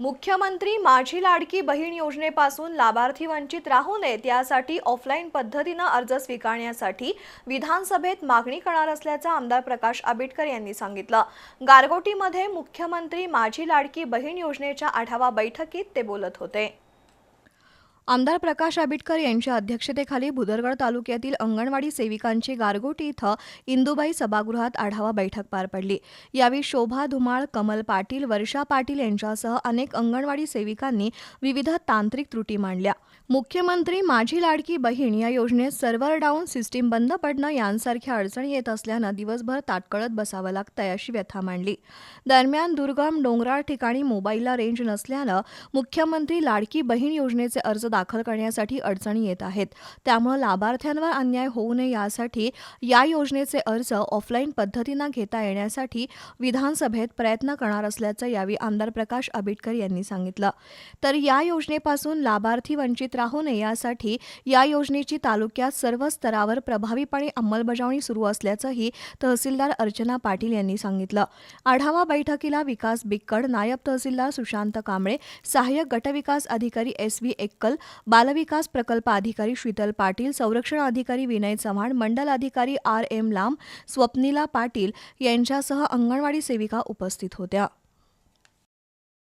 मुख्यमंत्री माझी लाडकी बहीण योजनेपासून लाभार्थी वंचित राहू नयेत यासाठी ऑफलाईन पद्धतीनं अर्ज स्वीकारण्यासाठी विधानसभेत मागणी करणार असल्याचं आमदार प्रकाश आंबेडकर यांनी सांगितलं. गारगोटीमध्ये मुख्यमंत्री माझी लाडकी बहीण योजनेच्या आढावा बैठकीत ते बोलत होते. आमदार प्रकाश आंबेडकर यांच्या अध्यक्षतेखाली भुदरगड तालुक्यातील अंगणवाडी सेविकांची गारगोटी इथं इंदुबाई सभागृहात आढावा बैठक पार पडली. यावेळी शोभा धुमाळ कमल पाटील वर्षा पाटील यांच्यासह अनेक अंगणवाडी सेविकांनी विविध तांत्रिक त्रुटी मांडल्या. मुख्यमंत्री माझी लाडकी बहीण या योजनेत सर्व्हर डाऊन सिस्टीम बंद पडणं यांसारख्या अडचणी येत असल्यानं दिवसभर ताटकळत बसावं लागतंय अशी व्यथा मांडली. दरम्यान दुर्गम डोंगराळ ठिकाणी मोबाईलला रेंज नसल्यानं मुख्यमंत्री लाडकी बहीण योजनेचे अर्ज दाखल करण्यासाठी अडचणी येत आहेत. त्यामुळे लाभार्थ्यांवर अन्याय होऊ नये यासाठी या योजनेचे अर्ज ऑफलाईन पद्धतीनं घेता येण्यासाठी विधानसभेत प्रयत्न करणार असल्याचं यावेळी आमदार प्रकाश आबिटकर यांनी सांगितलं. तर या योजनेपासून लाभार्थी वंचित राहू नये यासाठी या योजनेची तालुक्यात सर्व स्तरावर प्रभावीपणे अंमलबजावणी सुरू असल्याचंही तहसीलदार अर्चना पाटील यांनी सांगितलं. आढावा बैठकीला विकास बिक्कड नायब तहसीलदार सुशांत कांबळे सहाय्यक गटविकास अधिकारी एस व्ही एक्कल बालविकास प्रकल्प अधिकारी शीतल पाटील संरक्षण अधिकारी विनय चव्हाण मंडल अधिकारी आर एम लांब स्वप्निला पाटील यांच्यासह अंगणवाडी सेविका उपस्थित होत्या.